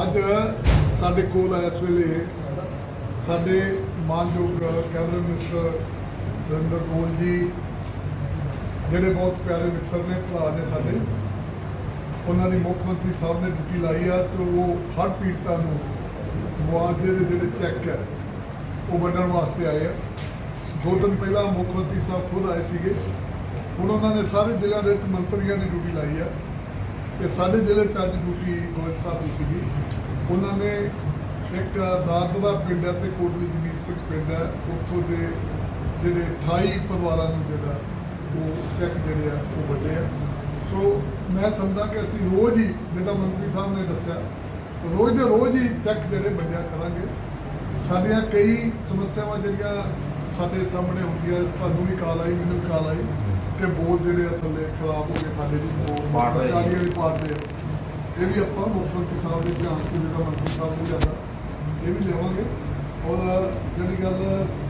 ਅੱਜ ਸਾਡੇ ਕੋਲ ਇਸ ਵੇਲੇ ਸਾਡੇ ਮਾਨਯੋਗ ਕੈਬਨਿਟ ਮਿਨਿਸਟਰ ਨਰਿੰਦਰ ਕੋਲ ਜੀ, ਜਿਹੜੇ ਬਹੁਤ ਪਿਆਰੇ ਮਿੱਤਰ ਨੇ, ਭਰਾ ਨੇ ਸਾਡੇ। ਉਹਨਾਂ ਦੀ ਮੁੱਖ ਮੰਤਰੀ ਸਾਹਿਬ ਨੇ ਡਿਊਟੀ ਲਾਈ ਆ ਤੇ ਉਹ ਹਰ ਪੀੜਤਾਂ ਨੂੰ ਮੁਆਵਜ਼ੇ ਦੇ ਜਿਹੜੇ ਚੈੱਕ ਹੈ ਉਹ ਵੰਡਣ ਵਾਸਤੇ ਆਏ ਆ। ਦੋ ਦਿਨ ਪਹਿਲਾਂ ਮੁੱਖ ਮੰਤਰੀ ਸਾਹਿਬ ਖੁਦ ਆਏ ਸੀਗੇ। ਹੁਣ ਉਹਨਾਂ ਨੇ ਸਾਰੇ ਜ਼ਿਲ੍ਹਿਆਂ ਦੇ ਵਿੱਚ ਮੰਤਰੀਆਂ ਦੀ ਡਿਊਟੀ ਲਾਈ ਆ। ਕਿ ਸਾਡੇ ਜ਼ਿਲ੍ਹੇ 'ਚ ਅੱਜ ਡਿਊਟੀ ਗੋਇਲ ਸਾਹਿਬ ਦੀ ਸੀਗੀ। ਉਹਨਾਂ ਨੇ ਇੱਕ ਦਾਦ ਦਾ ਪਿੰਡ ਹੈ ਤੇ ਕੋਟਲੀ ਜਮੀਤ ਸਿੰਘ ਪਿੰਡ ਹੈ। ਉੱਥੋਂ ਦੇ ਜਿਹੜੇ 28 ਪਰਿਵਾਰਾਂ ਨੂੰ ਜਿਹੜਾ ਉਹ ਚੈੱਕ ਜਿਹੜੇ ਆ, ਉਹ ਵੱਡੇ ਆ। ਸੋ ਮੈਂ ਸਮਝਦਾ ਕਿ ਅਸੀਂ ਰੋਜ਼ ਹੀ, ਜਿੱਦਾਂ ਮੰਤਰੀ ਸਾਹਿਬ ਨੇ ਦੱਸਿਆ, ਰੋਜ਼ ਦੇ ਰੋਜ਼ ਹੀ ਚੈੱਕ ਜਿਹੜੇ ਵੰਡਿਆ ਕਰਾਂਗੇ। ਸਾਡੀਆਂ ਕਈ ਸਮੱਸਿਆਵਾਂ ਜਿਹੜੀਆਂ ਸਾਡੇ ਸਾਹਮਣੇ ਹੁੰਦੀਆਂ, ਤੁਹਾਨੂੰ ਵੀ ਕਾਲ ਆਈ, ਮੈਨੂੰ ਵੀ ਕਾਲ ਆਈ ਕਿ ਬੋਲ ਜਿਹੜੇ ਆ ਥੱਲੇ ਖਰਾਬ ਹੋ ਗਏ ਸਾਡੇ ਜੀ ਪਾੜ ਰਹੇ। ਸਰਕਾਰੀ ਵਾਲੀ ਪਾੜ ਦੇ ਆ। ਇਹ ਵੀ ਆਪਾਂ ਮੁੱਖ ਮੰਤਰੀ ਸਾਹਿਬ ਦੇ ਧਿਆਨ ਚ ਜਿੱਦਾਂ ਮੰਤਰੀ ਸਾਹਿਬ ਨੂੰ ਜਾਂਦਾ ਇਹ ਵੀ ਲਿਆਵਾਂਗੇ ਔਰ ਜਿਹੜੀ ਗੱਲ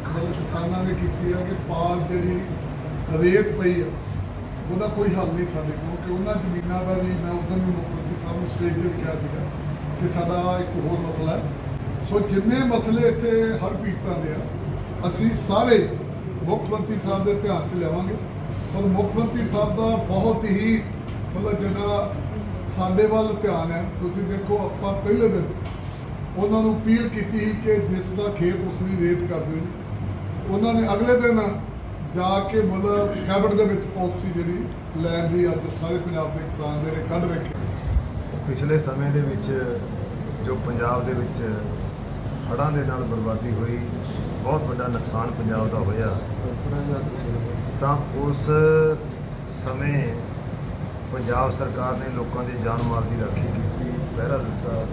ਮਤਲਬ ਕਿਸਾਨਾਂ ਨੇ ਕੀਤੀ ਆ ਕਿ ਪਾੜ ਜਿਹੜੀ ਰੇਤ ਪਈ ਆ ਉਹਦਾ ਕੋਈ ਹੱਲ ਨਹੀਂ ਸਾਡੇ ਕੋਲ ਕਿ ਉਹਨਾਂ ਜ਼ਮੀਨਾਂ ਦਾ ਵੀ ਮੈਂ ਉਦੋਂ ਵੀ ਮੁੱਖ ਮੰਤਰੀ ਸਾਹਿਬ ਨੂੰ ਸਟੇਜ ਤੇ ਵੀ ਕਿਹਾ ਸੀਗਾ ਕਿ ਸਾਡਾ ਇੱਕ ਹੋਰ ਮਸਲਾ ਹੈ ਸੋ ਜਿੰਨੇ ਮਸਲੇ ਇੱਥੇ ਹਰ ਪੀੜਤਾਂ ਦੇ ਆ ਅਸੀਂ ਸਾਰੇ ਮੁੱਖ ਮੰਤਰੀ ਸਾਹਿਬ ਦੇ ਧਿਆਨ 'ਚ ਲਿਆਵਾਂਗੇ ਔਰ ਮੁੱਖ ਮੰਤਰੀ ਸਾਹਿਬ ਦਾ ਬਹੁਤ ਹੀ ਮਤਲਬ ਜਿਹੜਾ ਸਾਡੇ ਵੱਲ ਧਿਆਨ ਹੈ ਤੁਸੀਂ ਦੇਖੋ ਆਪਾਂ ਪਹਿਲੇ ਦਿਨ ਉਹਨਾਂ ਨੂੰ ਅਪੀਲ ਕੀਤੀ ਸੀ ਕਿ ਜਿਸ ਦਾ ਖੇਤ ਉਸ ਦੀ ਰੇਤ ਕਰ ਦਿਓ ਉਹਨਾਂ ਨੇ ਅਗਲੇ ਦਿਨ ਜਾ ਕੇ ਮਤਲਬ ਕੈਬਨਿਟ ਦੇ ਵਿੱਚ ਪਾਲਿਸੀ ਜਿਹੜੀ ਲੈਣ ਦੀ ਅੱਜ ਸਾਰੇ ਪੰਜਾਬ ਦੇ ਕਿਸਾਨ ਜਿਹੜੇ ਕੱਢ ਰੱਖੇ। ਪਿਛਲੇ ਸਮੇਂ ਦੇ ਵਿੱਚ ਜੋ ਪੰਜਾਬ ਦੇ ਵਿੱਚ ਹੜ੍ਹਾਂ ਦੇ ਨਾਲ ਬਰਬਾਦੀ ਹੋਈ ਬਹੁਤ ਵੱਡਾ ਨੁਕਸਾਨ ਪੰਜਾਬ ਦਾ ਹੋਇਆ ਤਾਂ ਉਸ ਸਮੇਂ ਪੰਜਾਬ ਸਰਕਾਰ ਨੇ ਲੋਕਾਂ ਦੇ ਜਾਨ ਮਾਲ ਦੀ ਰਾਖੀ ਕੀਤੀ ਪਹਿਰਾ ਦਿੱਤਾ।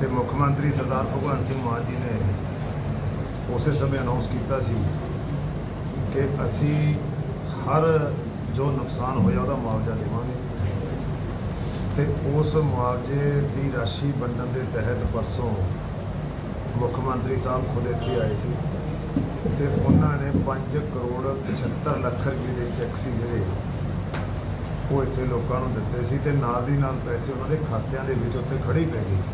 ਤੇ ਮੁੱਖ ਮੰਤਰੀ ਸਰਦਾਰ ਭਗਵੰਤ ਸਿੰਘ ਮਾਨ ਜੀ ਨੇ ਉਸੇ ਸਮੇਂ ਅਨਾਉਂਸ ਕੀਤਾ ਸੀ ਕਿ ਅਸੀਂ ਹਰ ਜੋ ਨੁਕਸਾਨ ਹੋਇਆ ਉਹਦਾ ਮੁਆਵਜ਼ਾ ਦੇਵਾਂਗੇ। ਤੇ ਉਸ ਮੁਆਵਜ਼ੇ ਦੀ ਰਾਸ਼ੀ ਵੰਡਣ ਦੇ ਤਹਿਤ ਪਰਸੋਂ ਮੁੱਖ ਮੰਤਰੀ ਸਾਹਿਬ ਖੁਦ ਇੱਥੇ ਆਏ ਸੀ ਤੇ ਉਹਨਾਂ ਨੇ 5 ਕਰੋੜ 75 ਲੱਖ ਰੁਪਏ ਦੇ ਚੈੱਕ ਸੀ ਜਿਹੜੇ ਉਹ ਇੱਥੇ ਲੋਕਾਂ ਨੂੰ ਦਿੱਤੇ ਸੀ ਤੇ ਨਾਲ ਦੀ ਨਾਲ ਪੈਸੇ ਉਹਨਾਂ ਦੇ ਖਾਤਿਆਂ ਦੇ ਵਿੱਚ ਉੱਥੇ ਖੜੇ ਪੈ ਗਏ ਸੀ।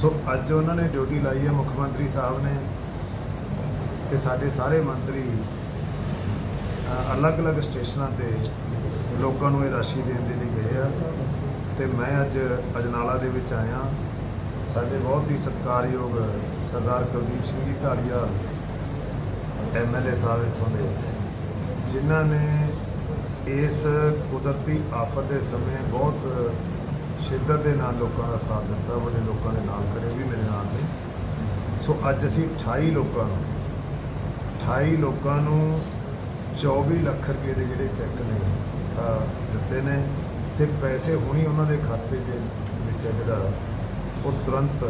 ਸੋ ਅੱਜ ਉਹਨਾਂ ਨੇ ਡਿਊਟੀ ਲਾਈ ਹੈ ਮੁੱਖ ਮੰਤਰੀ ਸਾਹਿਬ ਨੇ ਤੇ ਸਾਡੇ ਸਾਰੇ ਮੰਤਰੀ ਅਲੱਗ-ਅਲੱਗ ਸਟੇਸ਼ਨਾਂ ਤੇ ਲੋਕਾਂ ਨੂੰ ਇਹ ਰਾਸ਼ੀ ਦੇਣ ਦੇ ਲਈ ਗਏ ਆ। ਤੇ ਮੈਂ ਅੱਜ ਅਜਨਾਲਾ ਦੇ ਵਿੱਚ ਆਇਆ। ਸਾਡੇ ਬਹੁਤ ਹੀ ਸਤਿਕਾਰਯੋਗ ਸਰਦਾਰ ਕੁਲਦੀਪ ਸਿੰਘ ਜੀ ਢਾਲੀਵਾਲ ਐਮਐਲਏ ਸਾਹਿਬ ਇੱਥੋਂ ਦੇ, ਜਿਨ੍ਹਾਂ ਨੇ ਇਸ ਕੁਦਰਤੀ ਆਫਤ ਦੇ ਸਮੇਂ ਬਹੁਤ ਸ਼ਿੱਦਤ ਦੇ ਨਾਲ ਲੋਕਾਂ ਦਾ ਸਾਥ ਦਿੱਤਾ, ਬੜੇ ਲੋਕਾਂ ਦੇ ਨਾਲ ਖੜੇ ਵੀ ਮੇਰੇ ਨਾਲ ਨੇ। ਸੋ ਅੱਜ ਅਸੀਂ 28 ਲੋਕਾਂ ਨੂੰ 28 ਲੋਕਾਂ ਨੂੰ 24 ਲੱਖ ਰੁਪਏ ਦੇ ਜਿਹੜੇ ਚੈੱਕ ਨੇ ਦਿੱਤੇ ਨੇ ਤੇ ਪੈਸੇ ਹੁਣੀ ਉਹਨਾਂ ਦੇ ਖਾਤੇ ਦੇ ਵਿੱਚ ਹੈ ਜਿਹੜਾ ਉਹ ਤੁਰੰਤ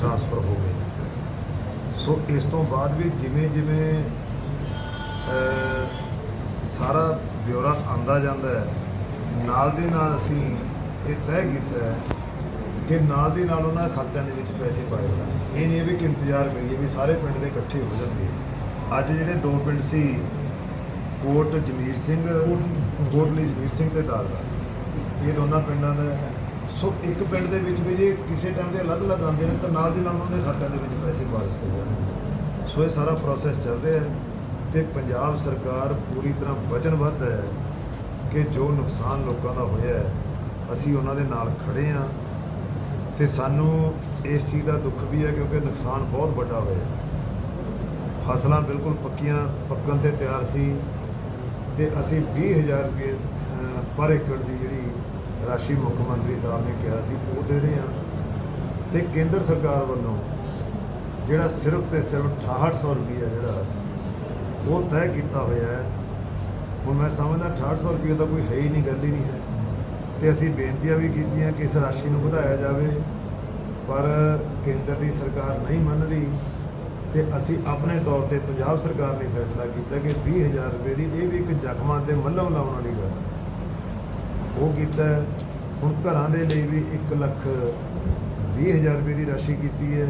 ਟ੍ਰਾਂਸਫਰ ਹੋ ਗਏ। ਸੋ ਇਸ ਤੋਂ ਬਾਅਦ ਵੀ ਜਿਵੇਂ ਜਿਵੇਂ ਸਾਰਾ ਬਿਊਰਾ ਆਂਦਾ ਜਾਂਦਾ ਹੈ। ਨਾਲ ਦੀ ਨਾਲ ਅਸੀਂ ਇਹ ਤੈਅ ਕੀਤਾ ਹੈ ਕਿ ਨਾਲ ਦੀ ਨਾਲ ਉਹਨਾਂ ਖਾਤਿਆਂ ਦੇ ਵਿੱਚ ਪੈਸੇ ਪਾਏ ਜਾਣ। ਇਹ ਨਹੀਂ ਵੀ ਕਿ ਇੰਤਜ਼ਾਰ ਕਰੀਏ ਵੀ ਸਾਰੇ ਪਿੰਡ ਦੇ ਇਕੱਠੇ ਹੋ ਜਾਣਗੇ। ਅੱਜ ਜਿਹੜੇ ਦੋ ਪਿੰਡ ਸੀ, ਕੋਟ ਜਮੀਰ ਸਿੰਘ, ਕੋਟਲੀ ਜਮੀਰ ਸਿੰਘ ਤੇ ਦਾਲਦਾ ਇਹ ਦੋਨਾਂ ਪਿੰਡਾਂ ਦਾ ਸੋ ਇੱਕ ਪਿੰਡ ਦੇ ਵਿੱਚ ਵੀ ਜੇ ਕਿਸੇ ਟਾਈਮ ਦੇ ਅਲੱਗ-ਅਲੱਗ ਆਉਂਦੇ ਨੇ, ਤਾਂ ਨਾਲ ਦੀ ਨਾਲ ਉਹਨਾਂ ਦੇ ਖਾਤਿਆਂ ਦੇ ਵਿੱਚ ਪੈਸੇ ਪਾ ਦਿੱਤੇ ਜਾਣ ਸੋ ਇਹ ਸਾਰਾ ਪ੍ਰੋਸੈਸ ਚੱਲ ਰਿਹਾ ਹੈ। ਤੇ ਪੰਜਾਬ ਸਰਕਾਰ ਪੂਰੀ ਤਰ੍ਹਾਂ ਵਚਨਬੱਧ ਹੈ ਕਿ ਜੋ ਨੁਕਸਾਨ ਲੋਕਾਂ ਦਾ ਹੋਇਆ ਹੈ, ਅਸੀਂ ਉਹਨਾਂ ਦੇ ਨਾਲ ਖੜੇ ਹਾਂ ਤੇ ਸਾਨੂੰ ਇਸ ਚੀਜ਼ ਦਾ ਦੁੱਖ ਵੀ ਹੈ ਕਿਉਂਕਿ ਨੁਕਸਾਨ ਬਹੁਤ ਵੱਡਾ ਹੋਇਆ ਫਸਲਾਂ ਬਿਲਕੁਲ ਪੱਕੀਆਂ, ਪੱਕਣ ਤੇ ਤਿਆਰ ਸੀ ਤੇ ਅਸੀਂ 20000 ਰੁਪਏ ਪਰ ਏਕੜ ਦੀ ਜਿਹੜੀ ਰਾਸ਼ੀ ਮੁੱਖ ਮੰਤਰੀ ਸਾਹਿਬ ਨੇ ਕਿਹਾ ਸੀ, ਉਹ ਦੇ ਰਹੇ ਹਾਂ ਤੇ ਕੇਂਦਰ ਸਰਕਾਰ ਵੱਲੋਂ ਜਿਹੜਾ ਸਿਰਫ ਤੇ ਸਿਰਫ 6800 ਰੁਪਏ ਜਿਹੜਾ ਉਹ ਤੈਅ ਕੀਤਾ ਹੋਇਆ ਹੈ। ਹੁਣ ਮੈਂ ਸਮਝਦਾ 6800 ਰੁਪਏ ਦਾ ਕੋਈ ਹੈ ਹੀ ਨਹੀਂ, ਗੱਲ ਹੀ ਨਹੀਂ ਹੈ। ਤੇ ਅਸੀਂ ਬੇਨਤੀਆਂ ਵੀ ਕੀਤੀਆਂ ਕਿ ਇਸ ਰਾਸ਼ੀ ਨੂੰ ਵਧਾਇਆ ਜਾਵੇ, ਪਰ ਕੇਂਦਰ ਦੀ ਸਰਕਾਰ ਨਹੀਂ ਮੰਨ ਰਹੀ ਤੇ ਅਸੀਂ ਆਪਣੇ ਤੌਰ ਤੇ ਪੰਜਾਬ ਸਰਕਾਰ ਨੇ ਫੈਸਲਾ ਕੀਤਾ ਕਿ 20000 ਰੁਪਏ ਦੀ ਇਹ ਵੀ ਇੱਕ ਜ਼ਖਮਾਂ ਤੇ ਮੱਲਮ ਲਾਉਣ ਵਾਲੀ ਗੱਲ ਹੈ। ਉਹ ਕੀਤਾ ਹੁਣ ਘਰਾਂ ਦੇ ਲਈ ਵੀ 1 ਲੱਖ 20000 ਰੁਪਏ ਦੀ ਰਾਸ਼ੀ ਕੀਤੀ ਹੈ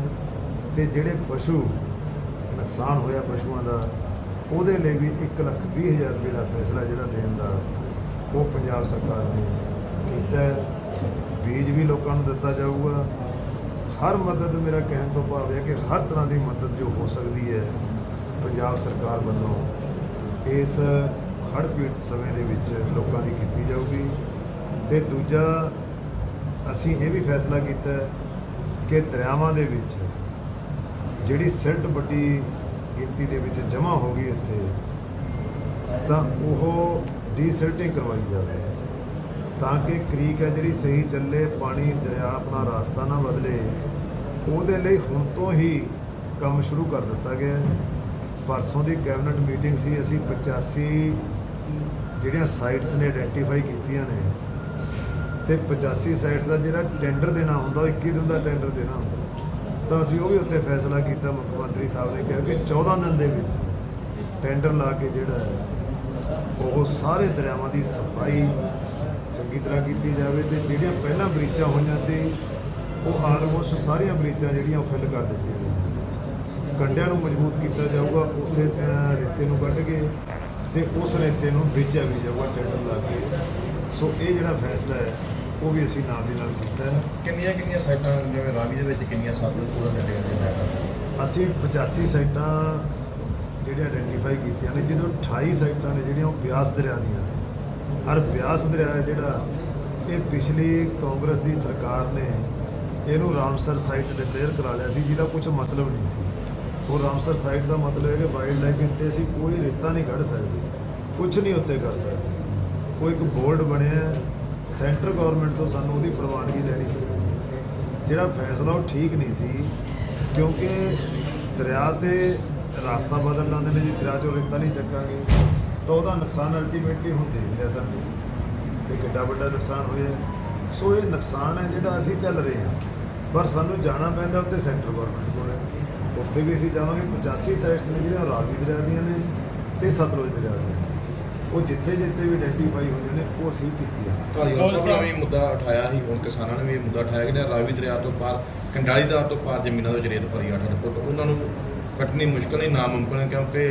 ਤੇ ਜਿਹੜੇ ਪਸ਼ੂ ਨੁਕਸਾਨ ਹੋਇਆ ਪਸ਼ੂਆਂ ਦਾ ਉਹਦੇ ਲਈ ਵੀ 1 ਲੱਖ 20000 ਰੁਪਏ ਦਾ ਫੈਸਲਾ ਜਿਹੜਾ ਦੇਣ ਦਾ ਉਹ ਪੰਜਾਬ ਸਰਕਾਰ ਨੇ ਕੀਤਾ ਹੈ। ਬੀਜ ਵੀ ਲੋਕਾਂ ਨੂੰ ਦਿੱਤਾ ਜਾਊਗਾ। ਹਰ ਮਦਦ ਮੇਰਾ ਕਹਿਣ ਤੋਂ ਭਾਵ ਹੈ ਕਿ ਹਰ ਤਰ੍ਹਾਂ ਦੀ ਮਦਦ ਜੋ ਹੋ ਸਕਦੀ ਹੈ, ਪੰਜਾਬ ਸਰਕਾਰ ਵੱਲੋਂ ਇਸ ਹੜ੍ਹ ਪੀੜਤ ਸਮੇਂ ਦੇ ਵਿੱਚ ਲੋਕਾਂ ਦੀ ਕੀਤੀ ਜਾਊਗੀ। ਤੇ ਦੂਜਾ, ਅਸੀਂ ਇਹ ਵੀ ਫੈਸਲਾ ਕੀਤਾ ਕਿ ਦਰਿਆਵਾਂ ਦੇ ਵਿੱਚ ਜਿਹੜੀ ਸਿਲਟ ਵੱਡੀ ਗਿਣਤੀ ਦੇ ਵਿੱਚ ਜਮ੍ਹਾਂ ਹੋ ਗਈ ਇੱਥੇ, ਤਾਂ ਉਹ ਡੀਸਿਲਟਿੰਗ ਕਰਵਾਈ ਜਾਵੇ ਤਾਂ ਕਿ ਕ੍ਰੀਕ ਹੈ ਜਿਹੜੀ ਸਹੀ ਚੱਲੇ, ਪਾਣੀ, ਦਰਿਆ ਆਪਣਾ ਰਾਸਤਾ ਨਾ ਬਦਲੇ, ਉਹਦੇ ਲਈ ਹੁਣ ਤੋਂ ਹੀ ਕੰਮ ਸ਼ੁਰੂ ਕਰ ਦਿੱਤਾ ਗਿਆ ਹੈ। ਪਰਸੋਂ ਦੀ ਕੈਬਨਿਟ ਮੀਟਿੰਗ ਸੀ, ਅਸੀਂ 85 ਜਿਹੜੀਆਂ ਸਾਈਟਸ ਨੇ ਆਇਡੈਂਟੀਫਾਈ ਕੀਤੀਆਂ ਨੇ, ਤੇ 85 ਸਾਈਟਸ ਦਾ ਜਿਹੜਾ ਟੈਂਡਰ ਦੇਣਾ ਹੁੰਦਾ, ਉਹ 21 ਦਿਨ ਦਾ ਟੈਂਡਰ ਦੇਣਾ ਹੁੰਦਾ। ਤਾਂ ਅਸੀਂ ਉਹ ਵੀ ਉੱਤੇ ਫੈਸਲਾ ਕੀਤਾ, ਮੁੱਖ ਮੰਤਰੀ ਸਾਹਿਬ ਨੇ ਕਿਹਾ ਕਿ 14 ਦਿਨ ਦੇ ਵਿੱਚ ਟੈਂਡਰ ਲਾ ਕੇ ਜਿਹੜਾ ਹੈ, ਉਹ ਸਾਰੇ ਦਰਿਆਵਾਂ ਦੀ ਸਫ਼ਾਈ ਚੰਗੀ ਤਰ੍ਹਾਂ ਕੀਤੀ ਜਾਵੇ ਤੇ ਜਿਹੜੀਆਂ ਪਹਿਲਾਂ ਬਰੀਚਾਂ ਹੋਈਆਂ ਤੇ ਉਹ ਆਲਮੋਸਟ ਸਾਰੀਆਂ ਬਰੀਚਾਂ ਜਿਹੜੀਆਂ ਉਹ ਫਿਲ ਕਰ ਦਿੱਤੀਆਂ ਨੇ ਕੰਡਿਆਂ ਨੂੰ ਮਜ਼ਬੂਤ ਕੀਤਾ ਜਾਊਗਾ, ਉਸੇ ਰੇਤੇ ਨੂੰ ਕੱਢ ਕੇ ਤੇ ਉਸ ਰੇਤੇ ਨੂੰ ਵੇਚਿਆ ਵੀ ਜਾਊਗਾ ਟੈਂਡਰ ਲਾ ਕੇ। ਸੋ ਇਹ ਜਿਹੜਾ ਫੈਸਲਾ ਹੈ ਉਹ ਵੀ ਅਸੀਂ ਨਾਲ ਦੀ ਨਾਲ ਕੀਤਾ ਹੈ ਕਿੰਨੀਆਂ ਕਿੰਨੀਆਂ ਸਾਈਟਾਂ ਜਿਵੇਂ ਰਾਵੀ ਦੇ ਵਿੱਚ ਕਿੰਨੀਆਂ ਸਤਲੁਜ ਪੂਰਾ ਡੰਡੇ ਦੇ ਮੈਟਰ ਅਸੀਂ 85 ਸਾਈਟਾਂ ਜਿਹੜੀਆਂ ਆਇਡੈਂਟੀਫਾਈ ਕੀਤੀਆਂ ਨੇ ਜਿਹਦੋਂ 28 ਸਾਈਟਾਂ ਨੇ ਜਿਹੜੀਆਂ ਉਹ ਬਿਆਸ ਦਰਿਆ ਦੀਆਂ ਨੇ। ਹਰ ਬਿਆਸ ਦਰਿਆ ਹੈ ਜਿਹੜਾ ਇਹ ਪਿਛਲੀ ਕਾਂਗਰਸ ਦੀ ਸਰਕਾਰ ਨੇ ਇਹਨੂੰ ਰਾਮਸਰ ਸਾਈਟ ਡਿਕਲੇਅਰ ਕਰਾ ਲਿਆ ਸੀ ਜਿਹਦਾ ਕੁਝ ਮਤਲਬ ਨਹੀਂ ਸੀ। ਉਹ ਰਾਮਸਰ ਸਾਈਟ ਦਾ ਮਤਲਬ ਹੈ ਕਿ ਵਾਈਲਡ ਲਾਈਫ ਇੱਥੇ ਅਸੀਂ ਕੋਈ ਰੇਤਾ ਨਹੀਂ ਕੱਢ ਸਕਦੇ ਕੁਝ ਨਹੀਂ ਉੱਤੇ ਕਰ ਸਕਦੇ। ਉਹ ਇੱਕ ਬੋਰਡ ਬਣਿਆ ਸੈਂਟਰ ਗਵਰਨਮੈਂਟ ਤੋਂ ਸਾਨੂੰ ਉਹਦੀ ਪ੍ਰਵਾਨਗੀ ਲੈਣੀ ਪਈ। ਜਿਹੜਾ ਫੈਸਲਾ ਉਹ ਠੀਕ ਨਹੀਂ ਸੀ, ਕਿਉਂਕਿ ਦਰਿਆ ਤੇ ਰਾਸਤਾ ਬਦਲ ਲਾਉਂਦੇ ਨੇ, ਜੀ ਦਰਿਆ ਚੋਂ ਰੇਤਾ ਨਹੀਂ ਚੱਕਾਂਗੇ, ਤਾਂ ਉਹਦਾ ਨੁਕਸਾਨ ਅਲਟੀਮੇਟਲੀ ਹੁੰਦੇ ਦੇਖ ਲਿਆ ਸਾਨੂੰ। ਤੇ ਕਿੱਡਾ ਵੱਡਾ ਨੁਕਸਾਨ ਹੋਇਆ। ਸੋ ਇਹ ਨੁਕਸਾਨ ਹੈ ਜਿਹੜਾ ਅਸੀਂ ਚੱਲ ਰਹੇ ਹਾਂ। ਪਰ ਸਾਨੂੰ ਜਾਣਾ ਪੈਂਦਾ ਉੱਤੇ ਸੈਂਟਰ ਗਵਰਨਮੈਂਟ ਕੋਲ। ਹੈ ਉੱਥੇ ਵੀ ਅਸੀਂ ਜਾਵਾਂਗੇ 85 ਸਾਈਟਸ ਨੇ ਜਿਹੜੀਆਂ ਰਾਵੀ ਦਰਿਆ ਦੀਆਂ ਨੇ ਤੇ ਸਤਲੁਜ ਦਰਿਆ ਦੀਆਂ ਨੇ। ਉਹ ਜਿੱਥੇ ਜਿੱਥੇ ਵੀ ਆਇਡੈਂਟੀਫਾਈ ਹੋਈਆਂ ਨੇ, ਉਹ ਅਸੀਂ ਕੀਤੀਆਂ। ਧਾਲੀਵਾਲ ਸਾਹਿਬ ਨੇ ਵੀ ਮੁੱਦਾ ਉਠਾਇਆ ਸੀ ਹੁਣ ਕਿਸਾਨਾਂ ਨੇ ਵੀ ਇਹ ਮੁੱਦਾ ਉਠਾਇਆ ਕਿ ਜਿਹੜਾ ਰਾਵੀ ਦਰਿਆ ਤੋਂ ਪਾਰ ਕੰਡਾਲੀ ਦਾ ਤੋਂ ਪਾਰ ਜ਼ਮੀਨਾਂ ਦੇ ਵਿੱਚ ਰੇਤ ਭਰੀ 8 ਫੁੱਟ ਉਹਨਾਂ ਨੂੰ ਕੱਟਣੀ ਮੁਸ਼ਕਲ ਨਹੀਂ ਨਾਮੁਮਕਿਨ ਹੈ ਕਿਉਂਕਿ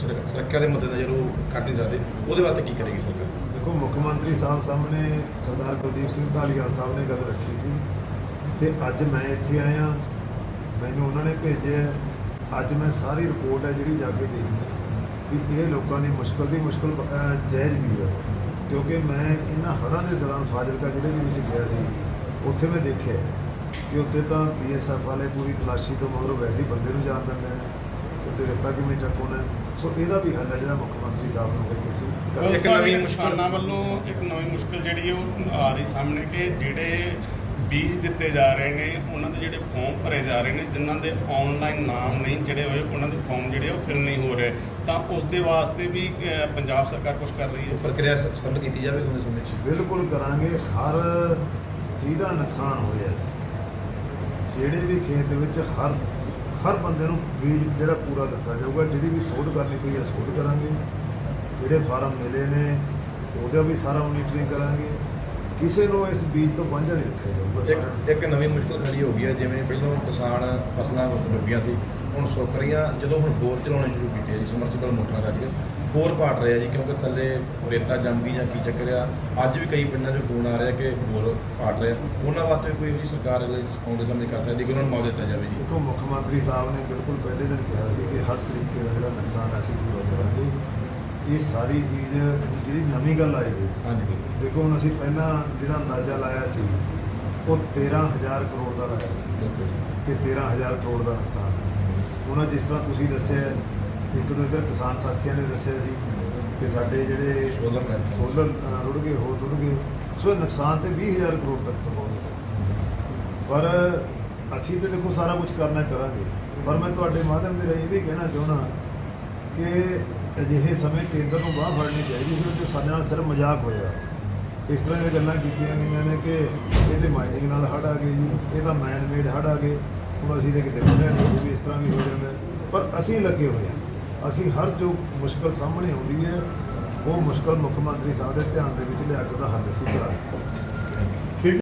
ਸੁਰ- ਸੁਰੱਖਿਆ ਦੇ ਮੁੱਦੇ ਨਜ਼ਰ ਉਹ ਕੱਟ ਨਹੀਂ ਸਕਦੇ। ਉਹਦੇ ਵਾਸਤੇ ਕੀ ਕਰੇਗੀ ਸਰਕਾਰ? ਦੇਖੋ ਮੁੱਖ ਮੰਤਰੀ ਸਾਹਿਬ ਸਾਹਮਣੇ ਸਰਦਾਰ ਕੁਲਦੀਪ ਸਿੰਘ ਧਾਲੀਵਾਲ ਸਾਹਿਬ ਨੇ ਗੱਲ ਰੱਖੀ ਸੀ ਤੇ ਅੱਜ ਮੈਂ ਇੱਥੇ ਆਇਆ ਮੈਨੂੰ ਉਹਨਾਂ ਨੇ ਭੇਜਿਆ ਅੱਜ ਮੈਂ ਸਾਰੀ ਰਿਪੋਰਟ ਹੈ ਜਿਹੜੀ ਜਾ ਕੇ ਦੇਖੀ ਵੀ ਇਹ ਲੋਕਾਂ ਦੀ ਮੁਸ਼ਕਲ ਦੀ ਮੁਸ਼ਕਲ ਜਾਇਜ਼ ਵੀ ਹੈ। ਕਿਉਂਕਿ ਮੈਂ ਇਹਨਾਂ ਹੜ੍ਹਾਂ ਦੇ ਦੌਰਾਨ ਫਾਜ਼ਿਲਕਾ ਜ਼ਿਲ੍ਹੇ ਦੇ ਵਿੱਚ ਗਿਆ ਸੀ। ਉੱਥੇ ਮੈਂ ਦੇਖਿਆ ਕਿ ਉੱਥੇ ਤਾਂ ਬੀਐਸਐਫ ਵਾਲੇ ਪੂਰੀ ਤਲਾਸ਼ੀ ਤੋਂ ਮਗਰ ਵੈਸੇ ਹੀ ਬੰਦੇ ਨੂੰ ਜਾਣ ਦਿੰਦੇ ਨੇ ਤੇ ਉੱਤੇ ਰੇਤਾ ਕਿਵੇਂ ਚੱਕੋਣਾ ਸੋ ਇਹਦਾ ਵੀ ਹੱਲ ਹੈ ਜਿਹੜਾ ਮੁੱਖ ਮੰਤਰੀ ਸਾਹਿਬ ਨੂੰ ਕਹਿੰਦੇ ਸੀ। ਇੱਕ ਨਵੀਂ ਨਵੀਂ ਕਿਸਾਨਾਂ ਵੱਲੋਂ ਇੱਕ ਨਵੀਂ ਮੁਸ਼ਕਲ ਜਿਹੜੀ ਉਹ ਆ ਰਹੀ ਸਾਹਮਣੇ ਕਿ ਜਿਹੜੇ ਬੀਜ ਦਿੱਤੇ ਜਾ ਰਹੇ ਨੇ ਉਹਨਾਂ ਦੇ ਜਿਹੜੇ ਫਾਰਮ ਭਰੇ ਜਾ ਰਹੇ ਨੇ ਜਿਨ੍ਹਾਂ ਦੇ ਆਨਲਾਈਨ ਨਾਮ ਨਹੀਂ ਜਿਹੜੇ ਹੋਏ ਉਹਨਾਂ ਦੇ ਫਾਰਮ ਜਿਹੜੇ ਉਹ ਫਿਲ ਨਹੀਂ ਹੋ ਰਹੇ। ਤਾਂ ਉਸ ਦੇ ਵਾਸਤੇ ਵੀ ਪੰਜਾਬ ਸਰਕਾਰ ਕੁਝ ਕਰ ਰਹੀ ਹੈ? ਪ੍ਰਕਿਰਿਆ ਸਰਲ ਕੀਤੀ ਜਾਵੇ ਉਹਦੇ ਸਮੇਂ 'ਚ। ਬਿਲਕੁਲ ਕਰਾਂਗੇ ਹਰ ਜਿਹਦਾ ਨੁਕਸਾਨ ਹੋਇਆ ਜਿਹੜੇ ਵੀ ਖੇਤ ਵਿੱਚ ਹਰ ਹਰ ਬੰਦੇ ਨੂੰ ਬੀਜ ਜਿਹੜਾ ਪੂਰਾ ਦਿੱਤਾ ਜਾਊਗਾ ਜਿਹੜੀ ਵੀ ਸੋਧ ਕਰਨੀ ਪਈ ਹੈ ਸੋਧ ਕਰਾਂਗੇ। ਜਿਹੜੇ ਫਾਰਮ ਮਿਲੇ ਨੇ ਉਹਦਾ ਵੀ ਸਾਰਾ ਮੋਨੀਟਰਿੰਗ ਕਰਾਂਗੇ। ਕਿਸੇ ਨੂੰ ਇਸ ਬੀਜ ਤੋਂ ਵਾਂਝਾ ਨਹੀਂ ਰੱਖਿਆ ਜਾਊਗਾ ਸਾਰਿਆਂ। ਇੱਕ ਇੱਕ ਨਵੀਂ ਮੁਸ਼ਕਲ ਖੜੀ ਹੋ ਗਈ ਹੈ ਜਿਵੇਂ ਪਹਿਲਾਂ ਕਿਸਾਨ ਫਸਲਾਂ ਡੁੱਬੀਆਂ ਸੀ ਹੁਣ ਸੁੱਕ ਰਹੀਆਂ ਜਦੋਂ ਹੁਣ ਬੋਰ ਚਲਾਉਣੇ ਸ਼ੁਰੂ ਕੀਤੇ ਆ ਜੀ ਸਮਰਸੀਬਲ ਮੋਟਰਾਂ ਕਰਕੇ। ਬੋਰ ਪਾਟ ਰਹੇ ਆ ਜੀ ਕਿਉਂਕਿ ਥੱਲੇ ਰੇਤਾ ਜੰਮ ਗਈ ਜਾਂ ਕੀ ਚੱਕਰ ਆ। ਅੱਜ ਵੀ ਕਈ ਪਿੰਡਾਂ 'ਚੋਂ ਫੋਨ ਆ ਰਿਹਾ ਕਿ ਬੋਰ ਪਾਟ ਰਹੇ ਆ। ਉਹਨਾਂ ਵਾਸਤੇ ਕੋਈ ਜਿਹੀ ਸਰਕਾਰ ਅਗਲੇ ਆਉਣ ਦੇ ਸਮੇਂ ਕਰ ਸਕਦੀ ਕਿ ਉਹਨਾਂ ਨੂੰ ਮੁਆਵਜ਼ਾ ਦਿੱਤਾ ਜਾਵੇ ਜੀ। ਦੇਖੋ ਮੁੱਖ ਮੰਤਰੀ ਸਾਹਿਬ ਨੇ ਬਿਲਕੁਲ ਪਹਿਲੇ ਦਿਨ ਕਿਹਾ ਸੀ ਕਿ ਹਰ ਤਰੀਕੇ ਦਾ ਜਿਹੜਾ ਨੁਕਸਾਨ ਅਸੀਂ ਪੂਰਾ ਕਰਾਂਗੇ। ਇਹ ਸਾਰੀ ਚੀਜ਼ ਜਿਹੜੀ ਨਵੀਂ ਗੱਲ ਆਈ ਹੈ ਹਾਂਜੀ ਦੇਖੋ ਹੁਣ ਅਸੀਂ ਪਹਿਲਾਂ ਜਿਹੜਾ ਅੰਦਾਜ਼ਾ ਲਾਇਆ ਸੀ ਉਹ 13000 ਕਰੋੜ ਦਾ ਲਾਇਆ ਸੀ। ਕਿ 13000 ਕਰੋੜ ਦਾ ਨੁਕਸਾਨ। ਹੈ ਹੁਣ ਜਿਸ ਤਰ੍ਹਾਂ ਤੁਸੀਂ ਦੱਸਿਆ ਇੱਕ ਦੋ ਇਧਰ ਕਿਸਾਨ ਸਾਥੀਆਂ ਨੇ ਦੱਸਿਆ ਸੀ ਕਿ ਸਾਡੇ ਜਿਹੜੇ ਸੋਲਰ ਰੁੜ ਗਏ ਹੋਰ ਰੁੜ ਗਏ। ਸੋ ਨੁਕਸਾਨ ਤੇ 20000 ਕਰੋੜ ਤੱਕ ਪਹੁੰਚਦਾ ਪਰ ਅਸੀਂ ਤੇ ਦੇਖੋ ਸਾਰਾ ਕੁਝ ਕਰਨਾ ਕਰਾਂਗੇ। ਪਰ ਮੈਂ ਤੁਹਾਡੇ ਮਾਧਿਅਮ ਦੇ ਰਾਹੀਂ ਵੀ ਕਹਿਣਾ ਚਾਹੁੰਦਾ ਕਿ ਅਜਿਹੇ ਸਮੇਂ ਕੇਂਦਰ ਨੂੰ ਬਾਹਰ ਫੜਨੀ ਚਾਹੀਦੀ ਸੀ ਜੋ ਸਾਡੇ ਨਾਲ ਸਿਰਫ ਮਜ਼ਾਕ ਹੋਇਆ। ਇਸ ਤਰ੍ਹਾਂ ਦੀਆਂ ਗੱਲਾਂ ਕੀਤੀਆਂ ਗਈਆਂ ਨੇ ਕਿ ਇਹਦੇ ਮਾਈਨਿੰਗ ਨਾਲ ਹੜ ਆ ਗਏ ਜੀ, ਇਹਦਾ ਤਾਂ ਮੈਨ ਮੇਡ ਹੜ ਆ ਗਏ। ਹੁਣ ਅਸੀਂ ਤੇ ਕਿਤੇ ਪਹੁੰਚਿਆ ਨਹੀਂ ਵੀ ਇਸ ਤਰ੍ਹਾਂ ਵੀ ਹੋ ਜਾਂਦਾ ਪਰ ਅਸੀਂ ਲੱਗੇ ਹੋਏ ਹਾਂ। ਅਸੀਂ ਹਰ ਜੋ ਮੁਸ਼ਕਲ ਸਾਹਮਣੇ ਆਉਂਦੀ ਹੈ, ਉਹ ਮੁਸ਼ਕਲ ਮੁੱਖ ਮੰਤਰੀ ਸਾਹਿਬ ਦੇ ਧਿਆਨ ਦੇ ਵਿੱਚ ਲਿਆ ਕੇ ਉਹਦਾ ਹੱਲ ਅਸੀਂ ਕਰਾਂਗੇ